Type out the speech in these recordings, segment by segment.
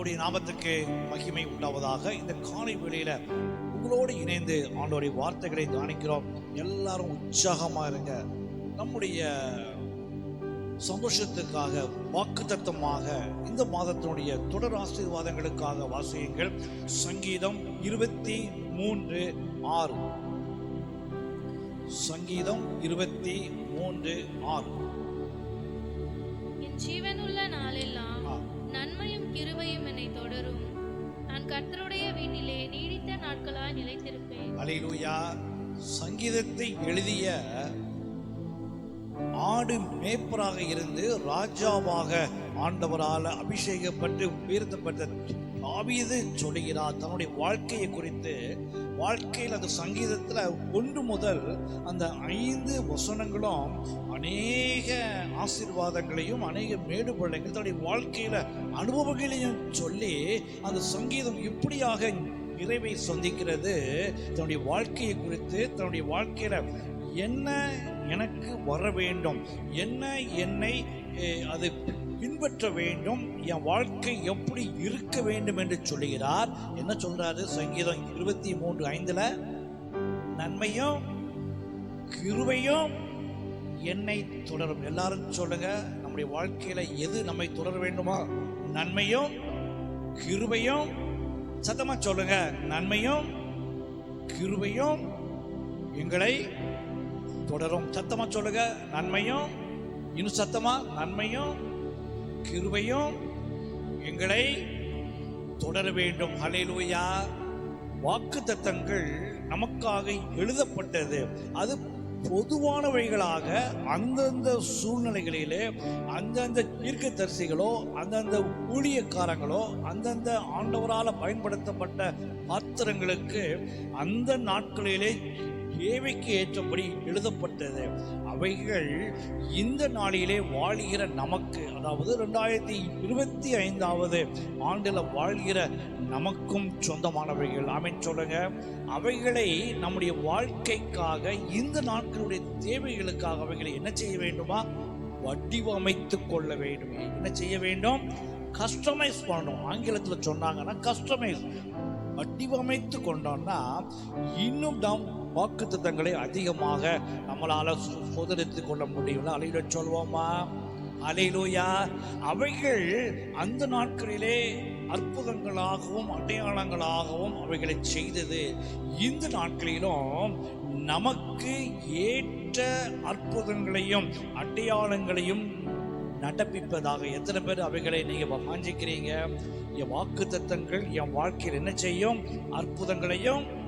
ஆண்டோடைய நாமத்துக்கு மகிமை உண்டாவதாக. இந்த காலை வேளையில உங்களோடு இணைந்து ஆண்டோடைய வார்த்தைகளை தியானிக்கிறோம். எல்லாரும் உற்சாகமா இருங்க. நம்முடைய சந்தோஷத்துக்காக வாக்குத்தத்தமாக இந்த மாதத்தினுடைய தொடர் ஆசீர்வாதங்களுக்காக வாசியுங்கள். சங்கீதம் இருபத்தி மூன்று ஆறு. சங்கீதம் இருபத்தி மூன்று ஆறு. என் கர்த்தருடைய நீடித்த நாட்களாய் நிலைத்திருப்பேன். அலையிலூயா. சங்கீதத்தை எழுதிய ஆடு மேய்ப்பராக இருந்து ராஜாவாக ஆண்டவரால் அபிஷேகப்பட்டு உயர்த்தப்பட்ட தாவீது சொல்லுகிறார். தன்னுடைய வாழ்க்கையை குறித்து வாழ்க்கையில் அந்த சங்கீதத்தில் ஒன்று முதல் அந்த ஐந்து வசனங்களும் அநேக ஆசீர்வாதங்களையும் அநேக மேடுபள்ளங்கள் தன்னுடைய வாழ்க்கையில அனுபவங்களையும் சொல்லி அந்த சங்கீதம் இப்படியாக நிறைவை சந்திக்கிறது தன்னுடைய வாழ்க்கையை குறித்து தன்னுடைய வாழ்க்கையில என்ன எனக்கு வர வேண்டும் என்ன என்னை அது பின்பற்ற வேண்டும் என் வாழ்க்கை எப்படி இருக்க வேண்டும் என்று சொல்லுகிறார். என்ன சொல்றாரு? சங்கீதம் இருபத்தி மூன்று ஐந்துல நன்மையும் கிருவையும் என்னை தொடரும். எல்லாரும் சொல்லுங்க நம்முடைய வாழ்க்கையில எது நம்மை தொடர வேண்டுமா நன்மையும் கிருபையும் சத்தமா சொல்லுங்க நன்மையும் கிருபையும் எங்களை தொடரும். சத்தமா சொல்லுங்க நன்மையும் இன்னும் சத்தமா நன்மையும் கிருபையும் எங்களை தொடர வேண்டும். ஹalleluya. வாக்கு தத்தங்கள் நமக்காக எழுதப்பட்டது. அது பொதுவானவைகளாக அந்தந்த சூழ்நிலைகளிலே அந்தந்த தீர்க்கதரிசிகளோ அந்தந்த ஊழியக்காரங்களோ அந்தந்த ஆண்டவரால் பயன்படுத்தப்பட்ட பாத்திரங்களுக்கு அந்த நாட்களிலே தேவைக்கு ஏற்றபடி எழுதப்பட்டது. அவைகள் இந்த நாளிலே வாழ்கிற நமக்கு அதாவது ரெண்டாயிரத்தி இருபத்தி ஐந்தாவது ஆண்டில் வாழ்கிற நமக்கும் சொந்தமானவைகள். ஆமென் சொல்லுங்க. அவைகளை நம்முடைய வாழ்க்கைக்காக இந்த நாட்களுடைய தேவைகளுக்காக அவைகளை என்ன செய்ய வேண்டுமா? வடிவமைத்து கொள்ள வேண்டும். என்ன செய்ய வேண்டும்? கஸ்டமைஸ் பண்ணணும். ஆங்கிலத்தில் சொன்னாங்கன்னா கஸ்டமைஸ் வடிவமைத்து கொண்டோம்னா இன்னும் நாம் வாக்குத்தத்தங்களை அதிகமாக நம்மளால சு- கொள்ள முடியும் அலையில சொல்வோமா? அலையிலோயா. அவைகள் அந்த நாட்களிலே அற்புதங்களாகவும் அடையாளங்களாகவும் அவைகளை செய்தது. இந்த நாட்களிலும் நமக்கு ஏற்ற அற்புதங்களையும் அடையாளங்களையும் நடப்பிப்பதாக எத்தனை பேர் அவைகளை நீங்கள் வாஞ்சிக்கிறீங்க? என் வாக்கு தத்தங்கள் என் வாழ்க்கையில் என்ன செய்யும்? அற்புதங்களையும்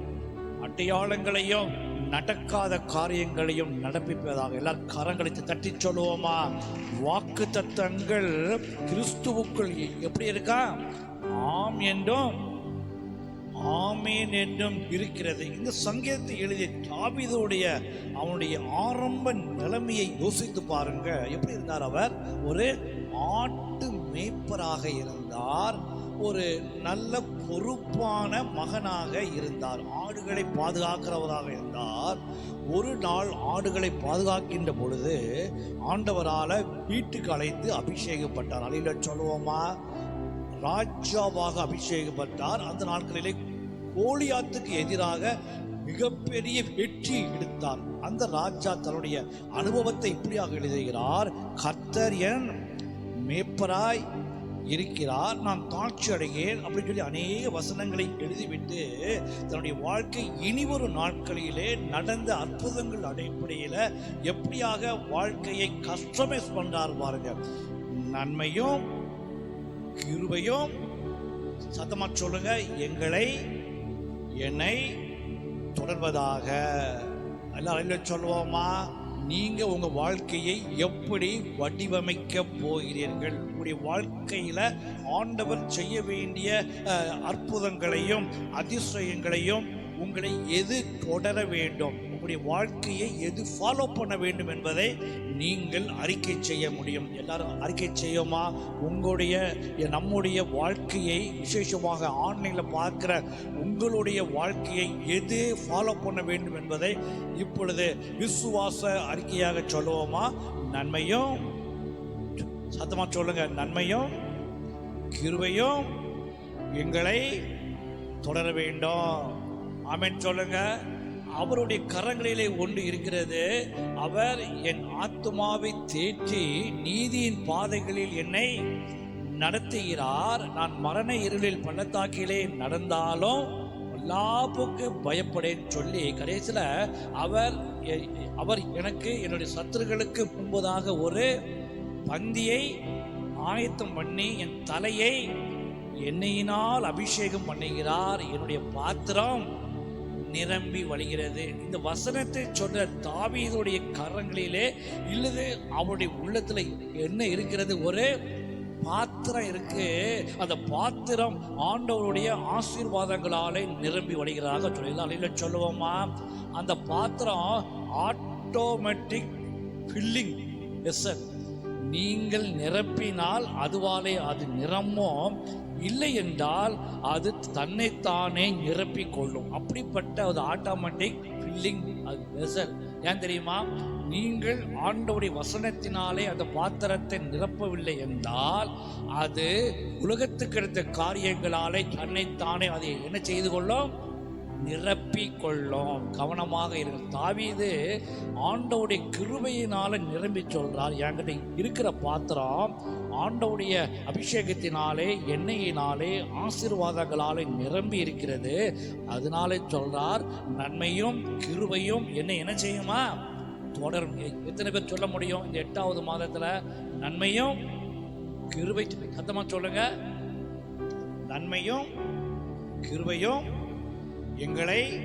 அடையாளங்களையும் நடக்காத காரியங்களையும் நடப்பிப்பதாக. எல்லாரும் கரங்களை தட்டி சொல்லுவோமா? வாக்கு தத்தங்கள் கிறிஸ்துவுக்குள் எப்படி இருக்கா? ஆம் என்றும் ஆமேன் என்றும் இருக்கிறது. இந்த சங்கீதத்தை எழுதிய தாபிதோடைய அவனுடைய ஆரம்ப நிலைமையை யோசித்து பாருங்க. எப்படி இருந்தார் அவர்? ஒரு ஆட்டு மேய்ப்பராக இருந்தார். ஒரு நல்ல பொறுப்பான மகனாக இருந்தார். ஆடுகளை பாதுகாக்கிறவராக இருந்தார். ஒரு நாள் ஆடுகளை பாதுகாக்கின்ற பொழுது ஆண்டவரால் வீட்டுக்கு அழைத்து அபிஷேகப்பட்டார். அலையில சொல்லுவோமா? ராஜாவாக அபிஷேகப்பட்டார். அந்த நாட்களிலே கோழியாத்துக்கு எதிராக மிகப்பெரிய வெற்றி எடுத்தார். அந்த ராஜா தன்னுடைய அனுபவத்தை இப்படியாக எழுதுகிறார். கர்த்தர் என் மேப்பராய் இருக்கிறார் நான் காட்சி அடைகிறேன் அப்படின்னு சொல்லி அநேக வசனங்களை எழுதிவிட்டு தன்னுடைய வாழ்க்கை இனிவரு நாட்களிலே நடந்த அற்புதங்கள் அடிப்படையில் எப்படியாக வாழ்க்கையை கஸ்டமைஸ் பண்ணார் பாருங்க. நன்மையும் கிருபையும் சத்தமா சொல்லுங்க எங்களை என்னை தொடர்வதாக. எல்லாரும் சொல்லுவோமா நீங்கள் உங்கள் வாழ்க்கையை எப்படி வடிவமைக்க போகிறீர்கள்? உங்களுடைய வாழ்க்கையில் ஆண்டவர் செய்ய வேண்டிய அற்புதங்களையும் அதிசயங்களையும் உங்களை எது தொடர வேண்டும்? உங்களுடைய வாழ்க்கையை எது ஃபாலோ பண்ண வேண்டும் என்பதை நீங்கள் அறிக்கை செய்ய முடியும். எல்லாரும் அறிக்கை செய்யுமா? உங்களுடைய நம்முடைய வாழ்க்கையை விசேஷமாக ஆன்லைனில் பார்க்குற உங்களுடைய வாழ்க்கையை எது ஃபாலோ பண்ண வேண்டும் என்பதை இப்பொழுது விசுவாச அறிக்கையாக சொல்லுவோமா? நன்மையும் சத்தமாக சொல்லுங்க. நன்மையும் கிருவையும் எங்களை தொடர வேண்டும். அமைன் சொல்லுங்கள் அவருடைய கரங்களிலே ஒன்று இருக்கிறது. அவர் என் ஆத்துமாவை தேற்றி நீதியின் பாதைகளில் என்னை நடத்துகிறார். நான் மரண இருளில் பள்ளத்தாக்கிலே நடந்தாலும் லாபுக்கு பயப்படேன்னு சொல்லி கடைசியில் அவர் எ- அவர் எனக்கு என்னுடைய சத்துருகளுக்கு முன்பதாக ஒரு பந்தியை ஆயத்தம் பண்ணி என் தலையை எண்ணெயினால் அபிஷேகம் பண்ணுகிறார். என்னுடைய பாத்திரம் நிரம்பி வழிகிறது. இந்த வசனத்தை சொன்ன தாவீதுடைய கரங்களிலே இல்லது அவருடைய உள்ளத்தில் என்ன இருக்கிறது? ஒரு பாத்திரம் இருக்கு. அந்த பாத்திரம் ஆண்டவருடைய ஆசீர்வாதங்களாலே நிரம்பி வழிகிறதாக சொல்லலாம் சொல்லுவோமா அந்த பாத்திரம் ஆட்டோமேட்டிக் ஃபில்லிங் எஸ் நீங்கள் நிரப்பினால் அதுவாலே அது நிறமும் இல்லை என்றால் அது தன்னைத்தானே நிரப்பிக் கொள்ளும் அப்படிப்பட்ட ஒரு ஆட்டோமேட்டிக் ஃபில்லிங் அது வெசல் ஏன் தெரியுமா? நீங்கள் ஆண்டவருடைய வசனத்தினாலே அந்த பாத்திரத்தை நிரப்பவில்லை என்றால் அது உலகத்துக்கு எடுத்த காரியங்களாலே தன்னைத்தானே அதை என்ன செய்து கொள்ளும்? நிரப்பிக்கொள்ளும். கவனமாக இருக்கும் தாவீது ஆண்டவுடைய கிருபையினால நிரம்பி சொல்றார். என்கிட்ட இருக்கிற பாத்திரம் ஆண்டவுடைய அபிஷேகத்தினாலே எண்ணெயினாலே ஆசீர்வாதங்களாலே நிரம்பி இருக்கிறது. அதனாலே சொல்றார் நன்மையும் கிருவையும் என்ன என்ன செய்யுமா? தொடரும். எத்தனை பேர் சொல்ல முடியும்? இந்த எட்டாவது மாதத்துல நன்மையும் கிருவை சத்தமா சொல்லுங்க. நன்மையும் கிருவையும் எங்களை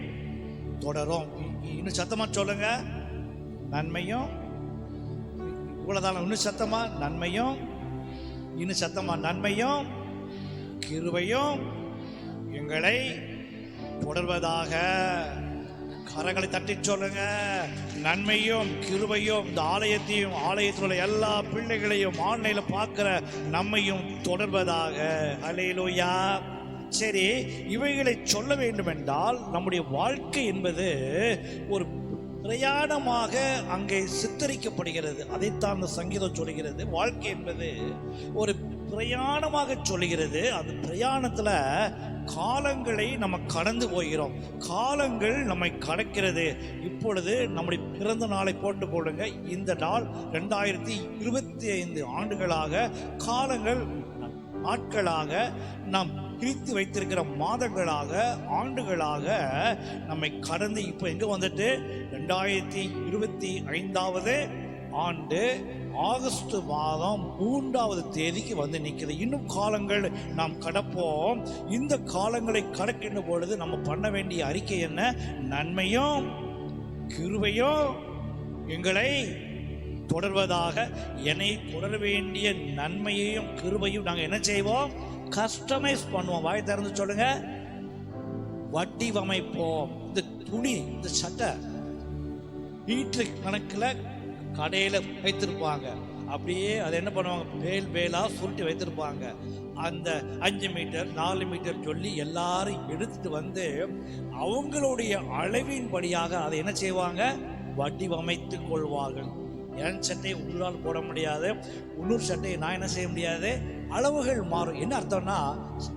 தொடரும். இன்னும் சத்தமா சொல்லுங்க. நன்மையும் இவ்வளவுதான்? இன்னும் சத்தமா? நன்மையும் இன்னும் சத்தமா நன்மையும் கிருவையும் எங்களை தொடர்வதாக கரங்களை தட்டி சொல்லுங்க. நன்மையும் கிருபையும் இந்த ஆலயத்தையும் ஆலயத்தில் உள்ள எல்லா பிள்ளைகளையும் ஆன்லைனில் பார்க்குற நம்மையும் தொடர்வதாக. அலையிலோயா சரி இவைகளை சொல்ல வேண்டும் என்றால் நம்முடைய வாழ்க்கை என்பது ஒரு பிரயாணமாக அங்கே சித்தரிக்கப்படுகிறது. அதைத்தான் அந்த சங்கீதம் சொல்கிறது வாழ்க்கை என்பது ஒரு பிரயாணமாக சொல்கிறது அந்த பிரயாணத்தில் காலங்களை நம்ம கடந்து போகிறோம். காலங்கள் நம்மை கடக்கிறது. இப்பொழுது நம்முடைய பிறந்த நாளை போட்டு போடுங்க. இந்த நாள் ரெண்டாயிரத்தி இருபத்தி ஐந்து ஆண்டுகளாக காலங்கள் நாட்களாக நாம் பிரித்து வைத்திருக்கிற மாதங்களாக ஆண்டுகளாக நம்மை கடந்து இப்போ எங்கே வந்துட்டு? ரெண்டாயிரத்தி இருபத்தி ஐந்தாவது ஆண்டு ஆகஸ்ட் மாதம் மூன்றாவது தேதிக்கு வந்து நிற்குது. இன்னும் காலங்கள் நாம் கடப்போம். இந்த காலங்களை கடக்கின்ற பொழுது நம்ம பண்ண வேண்டிய அறிக்கை என்ன? நன்மையும் கிருவையும் எங்களை தொடர்வதாக என்னை தொடர வேண்டிய நன்மையையும் கிருபையும் நாங்கள் என்ன செய்வோம்? கஸ்டமைஸ் பண்ணுவோம். வாய் திறந்து சொல்லுங்க. வடிவமைப்போம். இந்த துணி இந்த சட்டை வீட்டு கணக்கில் கடையில் வைத்திருப்பாங்க. அப்படியே அதை என்ன பண்ணுவாங்க? வேல் வேலாக சுருட்டி வைத்திருப்பாங்க. அந்த அஞ்சு மீட்டர் நாலு மீட்டர் சொல்லி எல்லாரும் எடுத்துட்டு வந்து அவங்களுடைய அளவின்படியாக அதை என்ன செய்வாங்க? வடிவமைத்து கொள்வார்கள். என் சட்டையை உள்ளால் போட முடியாது உள்ளூர் சட்டையை நான் என்ன செய்ய முடியாது? அளவுகள் மாறும். என்ன அர்த்தம்னா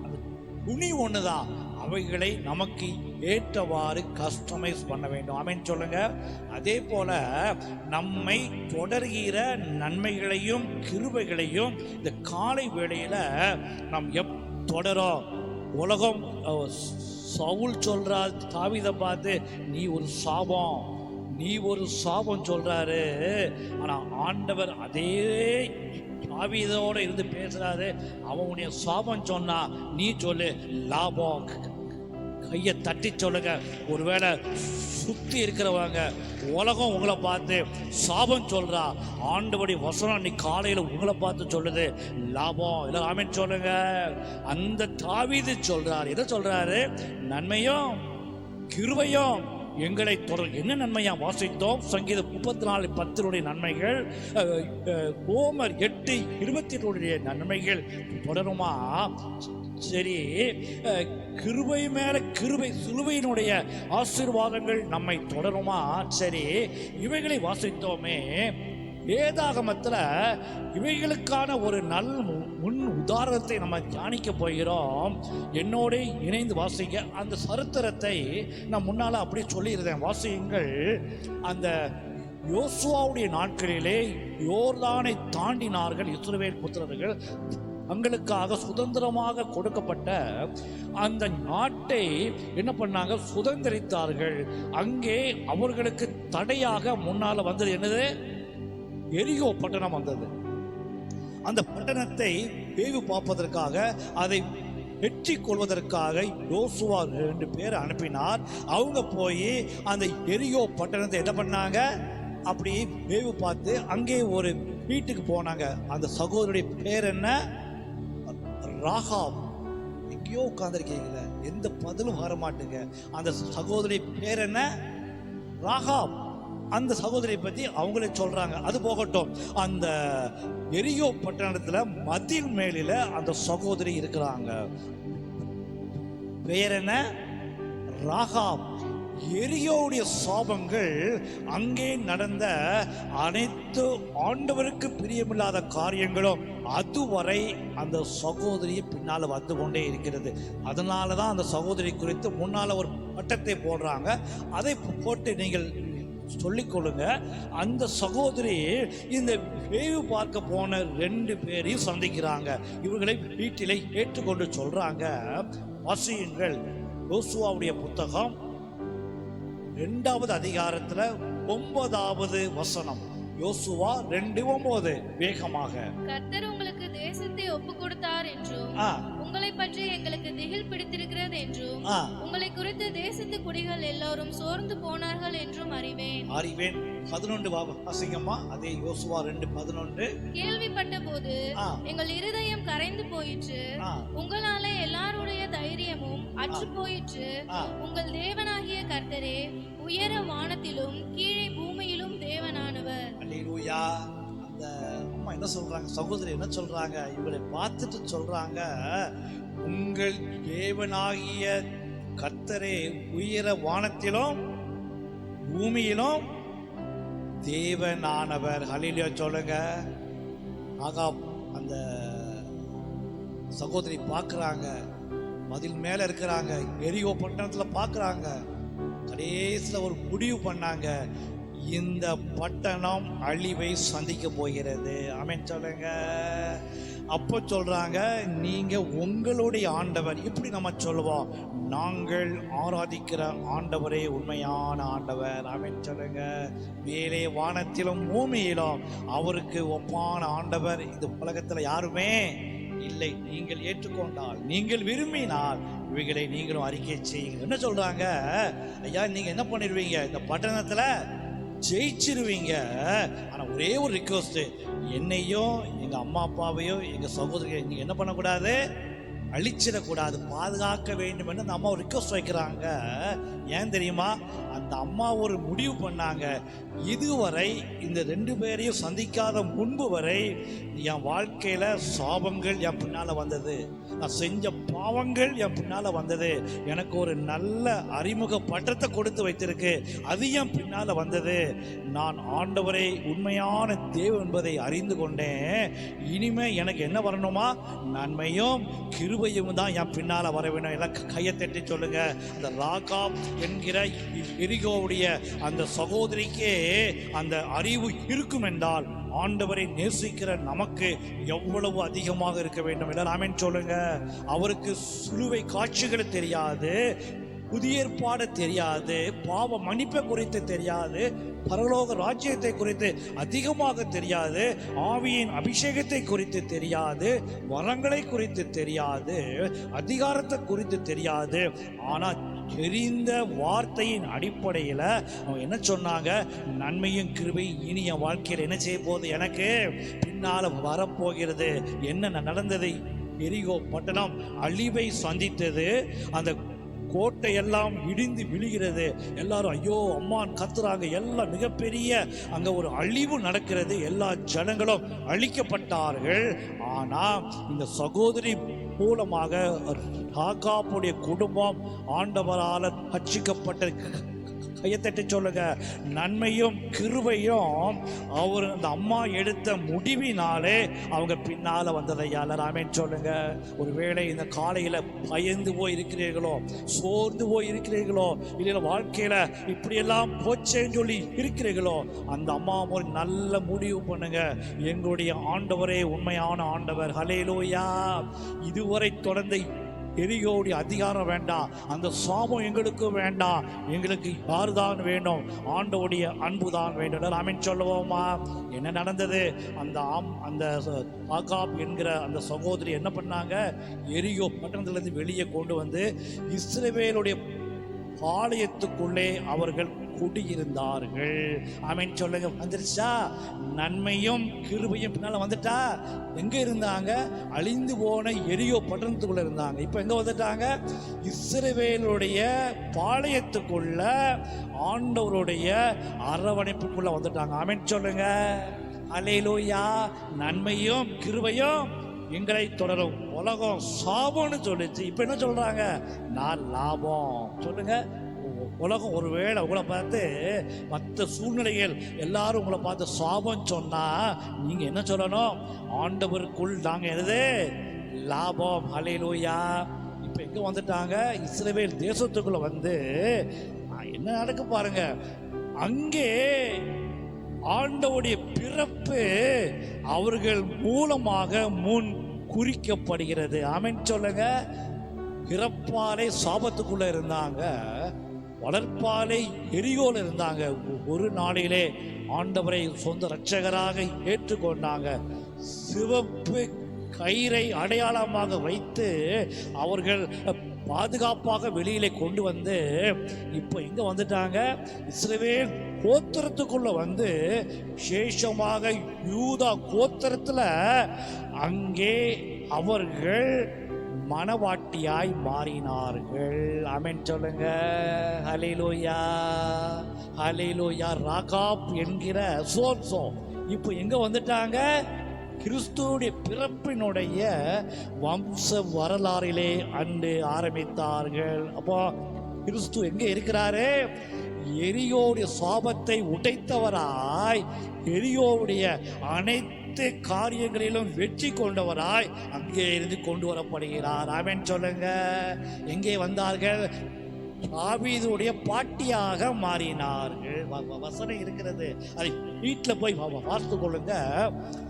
அந்த துணி ஒன்று தான் அவைகளை நமக்கு ஏற்றவாறு கஸ்டமைஸ் பண்ண வேண்டும். அமைன்னு சொல்லுங்க. அதே போல நம்மை தொடர்கிற நன்மைகளையும் கிருபைகளையும் இந்த காலை வேளையில் நாம் எப் தொடரும்? உலகம் சவுல் சொல்றார் தாவிதை பார்த்து நீ ஒரு சாபம். நீ ஒரு சாபம் சொல்றாரு. ஆனா ஆண்டவர் அதே தாவீதோட இருந்து பேசுறாரு. அவனுடைய சாபம் சொன்னா நீ சொல்லு லாபம். கையை தட்டி சொல்லுங்க. ஒருவேளை சுத்தி இருக்கிறவங்க உலகம் உங்களை பார்த்து சாபம் சொல்றா. ஆண்டபடி வசனம் இன்னைக்கு காலையில் உங்களை பார்த்து சொல்லுது லாபம். இல்லை ஆமென் சொல்லுங்க. அந்த தாவிது சொல்றாரு. எதை சொல்றாரு? நன்மையும் கிருவையும் எங்களை தொடர் என்ன நன்மையாக வாசித்தோம்? சங்கீதம் முப்பத்தி நாலு பத்தினுடைய நன்மைகள் ஓமர் எட்டு இருபத்தி எட்டுடைய நன்மைகள் தொடருமா? சரி கிருபை மேல கிருபை சிலுவையினுடைய ஆசீர்வாதங்கள் நம்மை தொடருமா? சரி இவைகளை வாசித்தோமே. வேதாகமத்தில் இவைகளுக்கான ஒரு நல் முன் உதாரணத்தை நம்ம தியானிக்க போகிறோம். என்னோடு இணைந்து வாசிங்க. அந்த சரித்திரத்தை நான் முன்னால் அப்படியே சொல்லியிருந்தேன். வாசியுங்கள். அந்த யோசுவாவுடைய நாட்களிலே யோர்தானை தாண்டினார்கள் இஸ்ரவேல் புத்திரர்கள். தங்களுக்காக சுதந்திரமாக கொடுக்கப்பட்ட அந்த நாட்டை என்ன பண்ணாங்க? சுதந்திரித்தார்கள். அங்கே அவர்களுக்கு தடையாக முன்னால் வந்தது என்னது? எரிகோ பட்டணம் வந்தது. அந்த பட்டணத்தை வேவு பார்ப்பதற்காக அதை வெற்றி கொள்வதற்காக யோசுவா ரெண்டு பேர் அனுப்பினார். அவங்க போய் அந்த எரியோ பட்டணத்தை என்ன பண்ணாங்க? அப்படி வேவு பார்த்து அங்கே ஒரு வீட்டுக்கு போனாங்க. அந்த சகோதரியுடைய பேர் என்ன? ராகாப். எங்கேயோ உட்காந்துருக்கீங்களே எந்த பதிலும் வர மாட்டுங்க அந்த சகோதரி பேர் என்ன? ராகாப். அந்த சகோதரியை பற்றி அவங்களே சொல்கிறாங்க அது போகட்டும். அந்த எரியோ பட்டணத்தில் மதில் மேலில் அந்த சகோதரி இருக்கிறாங்க. பெயர் என்ன? ராகாப். எரியோடைய சாபங்கள் அங்கே நடந்த அனைத்து ஆண்டவருக்கு பிரியமில்லாத காரியங்களும் அதுவரை அந்த சகோதரியை பின்னால் வந்து கொண்டே இருக்கிறது. அதனால தான் அந்த சகோதரி குறித்து முன்னால் ஒரு பட்டத்தை போடுறாங்க. அதை போட்டு நீங்கள் சொல்லிக்கொள்ளுங்க அந்த சகோதரி இந்த வேவு பார்க்க போன ரெண்டு பேரையும் சந்திக்கிறாங்க. இவர்களை வீட்டிலே ஏற்றுக்கொண்டு சொல்றாங்க. வாசியுங்கள். யோசுவாவுடைய புத்தகம் ரெண்டாவது அதிகாரத்துல ஒன்பதாவது வசனம். யோசுவா ரெண்டு ஒன்பது வேகமாக. கர்த்தர் உங்களுக்கு தேசத்தை ஒப்பு கொடுத்தார் என்றும் உங்களை பற்றி எங்களுக்கு திகில் பிடித்திருக்கிறது என்றும் உங்களை குறித்து தேசத்து குடிகள் எல்லோரும் சோர்ந்து போனார்கள் என்றும் அறிவேன். அறிவேன். பதினொன்று வாசிங்கம்மா அதே யோசுவா ரெண்டு பதினொன்று. கேள்விப்பட்ட போது எங்கள் இருதயம் கரைந்து போயிற்று. உங்களால எல்லாருடைய தைரியமும் அற்று போயிற்று. உங்கள் தேவனாகிய கர்த்தரே உயர வானத்திலும் கீழே பூமியிலும் தேவனானவர். அல்லேலூயா. என்ன சொல்றாங்க? சகோதரி என்ன சொல்றாங்க? இவங்களை பார்த்துட்டு சொல்றாங்க உங்கள் தேவனாகிய கர்த்தரே உயர வானத்திலும் பூமியிலும் தேவனானவர். ஹலிலியோ சொல்லுங்க. ஆகா அந்த சகோதரி பார்க்குறாங்க. மதில் மேலே இருக்கிறாங்க. எரியோ பட்டணத்தில் பார்க்குறாங்க. கடைசியில் ஒரு முடிவு பண்ணாங்க. இந்த பட்டணம் அழிவை சந்திக்க போகிறது. ஆமென் சொல்லுங்க. அப்போ சொல்கிறாங்க நீங்கள் உங்களுடைய ஆண்டவர். இப்படி நம்ம சொல்லுவோம். நாங்கள் ஆராதிக்கிற ஆண்டவரே உண்மையான ஆண்டவர். ஆமென் சொல்லுங்க. மேலே வானத்திலும் பூமியிலும் அவருக்கு ஒப்பான ஆண்டவர். இந்த உலகத்தில் யாருமே இல்லை. நீங்கள் ஏற்றுக்கொண்டால் நீங்கள் விரும்பினால் இவைகளை நீங்களும் அறிக்கை செய்யுங்க என்ன சொல்றாங்க? ஐயா நீங்க என்ன பண்ணிடுவீங்க? இந்த பட்டணத்துல ஜெயிச்சிருவீங்க. ஆனால் ஒரே ஒரு ரிக்வஸ்ட்டு என்னையும் எங்கள் அம்மா அப்பாவையும் எங்கள் சகோதரியை நீங்கள் என்ன பண்ணக்கூடாது? அழிச்சிடக்கூடாது பாதுகாக்க வேண்டும் என்று அந்த அம்மா ஒரு ரிக்வஸ்ட் வைக்கிறாங்க. ஏன் தெரியுமா? அந்த அம்மா ஒரு முடிவு பண்ணாங்க. இதுவரை இந்த ரெண்டு பேரையும் சந்திக்காத முன்பு வரை என் வாழ்க்கையில் சாபங்கள் என் பின்னால் வந்தது. நான் செஞ்ச பாவங்கள் என் பின்னால் வந்தது. எனக்கு ஒரு நல்ல அறிமுக பட்டத்தை கொடுத்து வைத்திருக்கு. அது என் பின்னால் வந்தது. நான் ஆண்டவரை உண்மையான தேவ என்பதை அறிந்து கொண்டேன். இனிமே எனக்கு என்ன வரணுமா? நன்மையும் கிருபையும் தான் என் பின்னால் வர வேணும் எல்லாம் கையை தட்டி சொல்லுங்கள் அந்த ராகா என்கிற எரிகோவுடைய அந்த சகோதரிக்கே அந்த அறிவு இருக்கும் என்றால் ஆண்டவரை நேசிக்கிற நமக்கு எவ்வளவு அதிகமாக இருக்க வேண்டும் எல்லாம் ஆமென் சொல்லுங்க. அவருக்கு சிலுவை காட்சிகள் தெரியாது புதிய ஏற்பாடு தெரியாது பாவ மன்னிப்பை குறித்து தெரியாது பரலோக ராஜ்யத்தை குறித்து அதிகமாக தெரியாது ஆவியின் அபிஷேகத்தை குறித்து தெரியாது வரங்களை குறித்து தெரியாது அதிகாரத்தை குறித்து தெரியாது. ஆனால் தெரிந்த வார்த்தையின் அடிப்படையில் அவங்க என்ன சொன்னாங்க? நன்மையும் கிருபை இனி என் வாழ்க்கையில் என்ன செய்ய போகுது எனக்கு? பின்னால் வரப்போகிறது. என்ன நடந்தது? எரிகோ பட்டணம் அழிவை சந்தித்தது. அந்த கோட்டை எல்லாம் இடிந்து விழுகிறது. எல்லாரும் ஐயோ அம்மான் கத்துறாங்க. எல்லாம் மிகப்பெரிய அங்கே ஒரு அழிவு நடக்கிறது. எல்லா ஜனங்களும் அழிக்கப்பட்டார்கள். ஆனால் இந்த சகோதரி மூலமாக ராகாப்புடைய குடும்பம் ஆண்டவரால் ரட்சிக்கப்பட்ட கையத்தட்டி சொல்லுங்க. நன்மையும் கிருவையும் அவர் அந்த அம்மா எடுத்த முடிவினாலே அவங்க பின்னால வந்ததை எல்லாராமேன்னு சொல்லுங்க. ஒருவேளை இந்த காலையில பயந்து போய் இருக்கிறீர்களோ சோர்ந்து போய் இருக்கிறீர்களோ இல்லை வாழ்க்கையில இப்படியெல்லாம் போச்சேன்னு சொல்லி இருக்கிறீர்களோ அந்த அம்மா ஒரு நல்ல முடிவு பண்ணுங்க. எங்களுடைய ஆண்டவரே உண்மையான ஆண்டவர். ஹலேலூயா இதுவரை தொடர்ந்து எரியோடைய அதிகாரம் வேண்டாம் அந்த சாபம் எங்களுக்கு வேண்டாம் எங்களுக்கு யாருதான் வேண்டும் ஆண்டவுடைய அன்பு தான் வேண்டும் ஆமீன் சொல்லுவோமா? என்ன நடந்தது? அந்த ஆம் அந்த ஆகாப் என்கிற அந்த சகோதரி என்ன பண்ணாங்க? எரியோ பட்டணத்திலிருந்து வெளியே கொண்டு வந்து இஸ்ரவேலுடைய பாளையத்துக்குள்ளே அவர்கள் குடியிருந்தார்கள். ஆமீன். சொல்லுங்க வந்துருச்சா? நன்மையும் கிருபையும் பின்னால வந்துட்டா? எங்க இருந்தாங்க? அழிந்து போன எரியோ பட்டணத்துக்குள்ள இருந்தாங்க. இப்போ எங்க வந்துட்டாங்க? இஸ்ரவேலுடைய பாளையத்துக்குள்ள ஆண்டவருடைய அரவணைப்புக்குள்ள வந்துட்டாங்க. ஆமீன். சொல்லுங்க. அலையிலோயா. நன்மையும் கிருபையும் எங்களை தொடரும். உலகம் சாபம்னு சொல்லிச்சு. இப்போ என்ன சொல்றாங்க? நான் லாபம். சொல்லுங்க. உலகம் ஒருவேளை உங்களை பார்த்து மற்ற சூழ்நிலைகள் எல்லாரும் உங்களை பார்த்து சாபம் சொன்னா நீங்க என்ன சொல்லணும்? ஆண்டவருக்குள் நாங்க என்னது? லாபம். அலையிலோயா இப்போ எங்க வந்துட்டாங்க? இஸ்ரவேல் தேசத்துக்குள்ள வந்து என்ன நடக்க பாருங்க? அங்கே ஆண்டவுடைய பிறப்பு அவர்கள் மூலமாக முன் குறிக்கப்படுகிறது. அமைன் சொல்லுங்க. பிறப்பாலே சாபத்துக்குள்ள இருந்தாங்க. வளர்ப்பாலே எரியோல் இருந்தாங்க. ஒரு நாளிலே ஆண்டவரை சொந்த இரட்சகராக ஏற்றுக்கொண்டாங்க. சிவப்பு கயிறை அடையாளமாக வைத்து அவர்கள் பாதுகாப்பாக வெளியிலே கொண்டு வந்து இப்போ இங்கே வந்துட்டாங்க. இஸ்ரவேல் கோத்திரத்துக்குள்ளே வந்து விசேஷமாக யூதா கோத்திரத்தில் அங்கே அவர்கள் மனவாட்டியாய் மாறினார்கள். அமேன் சொல்லுங்க. ஹலிலோயா ஹலிலோயா ராகாப் என்கிற சோர்ஸோ இப்போ எங்க வந்துட்டாங்க? கிறிஸ்துவுடைய பிறப்பினுடைய வம்ச வரலாறிலே அன்று ஆரம்பித்தார்கள். அப்போ கிறிஸ்து எங்க இருக்கிறாரு? எரியோடைய சாபத்தை உடைத்தவராய் எரியோவுடைய அனைத்து காரியங்களிலும் வெற்றி கொண்டவராய் அங்கே இருந்து கொண்டு வரப்படுகிறார். அவன் சொல்லுங்க. எங்கே வந்தார்கள்? தாவீதுடைய பாட்டியாக மாறினார்கள். வசனம் இருக்கிறது. அதை வீட்டில் போய் பார்த்து கொள்ளுங்க.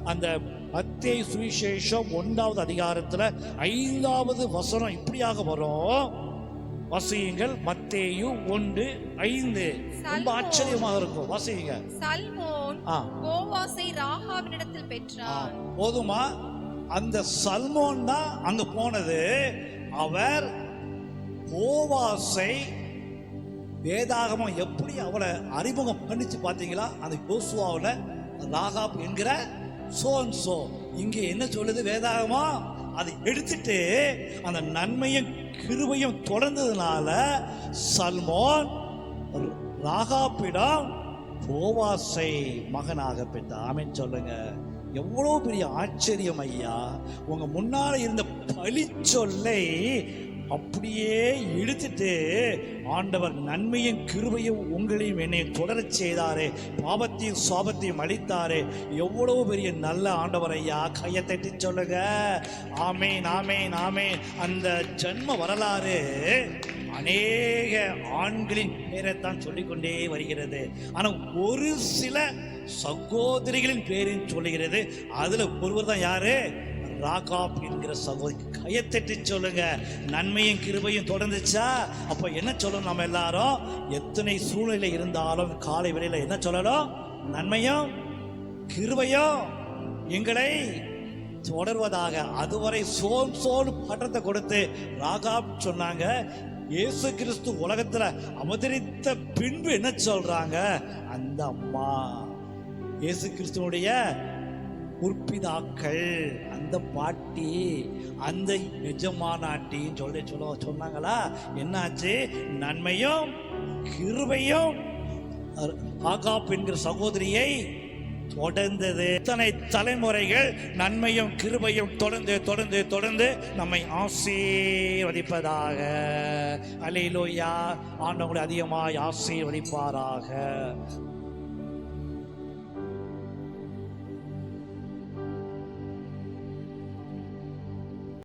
அந்த மத்திய சுவிசேஷம் ஒன்றாவது அதிகாரத்தில் ஐந்தாவது வசனம் இப்படியாக வரும். வசியுங்கள் மத்தேயு ஒன்று ஐந்து. ரொம்ப ஆச்சரியமாக இருக்கும். வசியுங்க சல்மோன் ஆ. போவாசை ராகாவினிடத்தில் ஆ, பெற்றான் போதுமா? அந்த சல்மோன் தான் அங்க போனது. அவர் போவாசை வேதாகமம் எப்படி அவளை அறிமுகம் பண்ணிச்சு பார்த்தீங்களா? அந்த யோசுவாவில் ராகாப் என்கிற சோன் சோ. இங்கே என்ன சொல்லுது வேதாகமம்? அதை எடுத்துட்டு அந்த நன்மையும் கிருபையும் தொடர்ந்ததுனால சல்மோன் ராகாப்பிடம் போவாசை மகனாக பெற்ற ஆமென் சொல்லுங்க. எவ்வளோ பெரிய ஆச்சரியம் ஐயா. உங்க முன்னால இருந்த பழி சொல்லை அப்படியே இழுத்துட்டு ஆண்டவர் நன்மையும் கிருபையும் உங்களையும் என்னை தொடரச் செய்தாரே பாவத்தையும் சாபத்தையும் அளித்தாரே எவ்வளவு பெரிய நல்ல ஆண்டவர் ஐயா கையை தட்டி சொல்லுங்க. ஆமே நாமே நாமே அந்த ஜன்ம வரலாறு அநேக ஆண்களின் பேரைத்தான் சொல்லிக்கொண்டே வருகிறது. ஆனால் ஒரு சில சகோதரிகளின் பேரின் சொல்லுகிறது. அதில் ஒருவர் தான் யாரு? ராகாப் என்கிற சகோதரி கையத்தட்டி சொல்லுங்க. நன்மையும் கிருபையும் தொடர்ந்துச்சா? அப்ப என்ன சொல்லணும் நம்ம எல்லாரும்? எத்தனை சூழ்நிலை இருந்தாலும் காலை வேளையில என்ன சொல்லணும்? நன்மையும் கிருபையும் எங்களை தொடர்வதாக. அதுவரை சோன் சோன் பட்டத்தை கொடுத்து ராகாப் சொன்னாங்க. இயேசு கிறிஸ்து உலகத்துல அவதரித்த பின்பு என்ன சொல்றாங்க? அந்த அம்மா. இயேசு கிறிஸ்துவனுடைய உற்பிதாக்கள் அந்த பாட்டி அந்த எஜமானாட்டின்னு சொல்லி சொல்ல சொன்னாங்களா? என்னாச்சு? நன்மையும் கிருபையும். ஆகாப் என்கிற சகோதரியை தொடர்ந்தது. இத்தனை தலைமுறைகள் நன்மையும் கிருபையும் தொடர்ந்து தொடர்ந்து தொடர்ந்து நம்மை ஆசீர்வதிப்பதாக. அலையிலோயா. ஆண்டவங்களை அதிகமாய் ஆசீர்வதிப்பாராக.